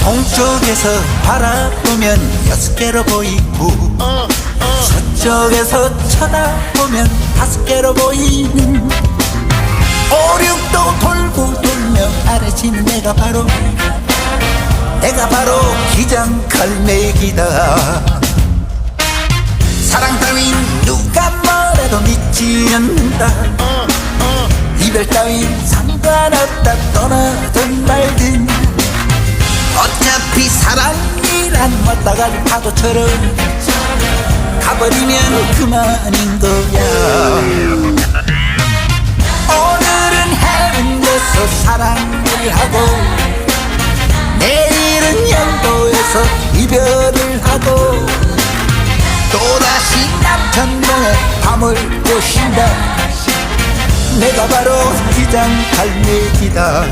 동쪽에서 바라보면 여섯 개로 보이고 서쪽에서 쳐다보면 다섯 개로 보이는 오륙도 돌고 돌며 아래 지는 내가 바로 내가 바로 기장갈매기다. 사랑 따윈 누가 뭐래도 믿지 않는다. 이별 따윈 상관없다 갈 파도처럼 가버리면 그만인 거야. 오늘은 해운 데서 사랑을 하고 내일은 영도에서 이별을 하고 또다시 남천동에 밤을 보신다. 내가 바로 기장 갈매기다